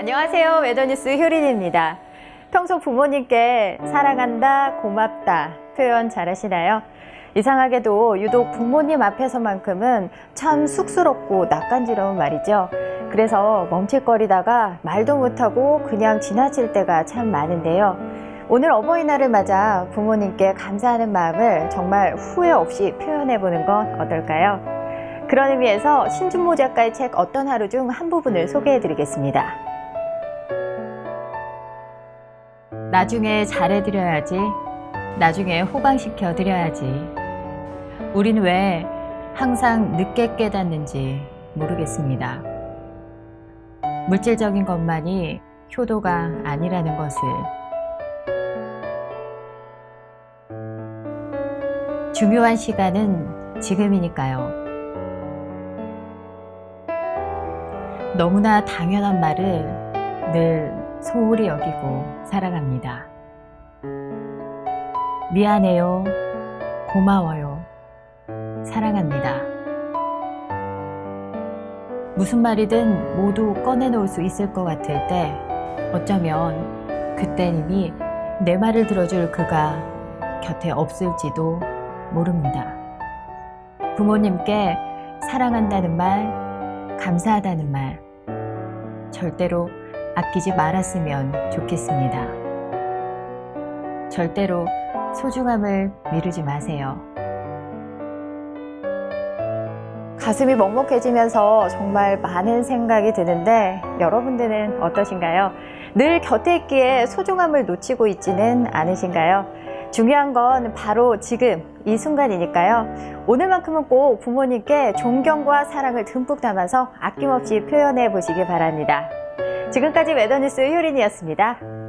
안녕하세요. 웨더뉴스 효린입니다. 평소 부모님께 사랑한다, 고맙다 표현 잘하시나요? 이상하게도 유독 부모님 앞에서만큼은 참 쑥스럽고 낯간지러운 말이죠. 그래서 멈칫거리다가 말도 못하고 그냥 지나칠 때가 참 많은데요. 오늘 어버이날을 맞아 부모님께 감사하는 마음을 정말 후회 없이 표현해 보는 건 어떨까요? 그런 의미에서 신준모 작가의 책 어떤 하루 중 한 부분을 소개해 드리겠습니다. 나중에 잘해드려야지. 나중에 호강시켜 드려야지. 우린 왜 항상 늦게 깨닫는지 모르겠습니다. 물질적인 것만이 효도가 아니라는 것을. 중요한 시간은 지금이니까요. 너무나 당연한 말을 늘 소홀히 여기고 살아갑니다. 미안해요. 고마워요. 사랑합니다. 무슨 말이든 모두 꺼내놓을 수 있을 것 같을 때 어쩌면 그땐 이미 내 말을 들어줄 그가 곁에 없을지도 모릅니다. 부모님께 사랑한다는 말, 감사하다는 말, 절대로 아끼지 말았으면 좋겠습니다. 절대로 소중함을 미루지 마세요. 가슴이 먹먹해지면서 정말 많은 생각이 드는데 여러분들은 어떠신가요? 늘 곁에 있기에 소중함을 놓치고 있지는 않으신가요? 중요한 건 바로 지금 이 순간이니까요. 오늘만큼은 꼭 부모님께 존경과 사랑을 듬뿍 담아서 아낌없이 표현해 보시기 바랍니다. 지금까지 웨더뉴스 효린이었습니다.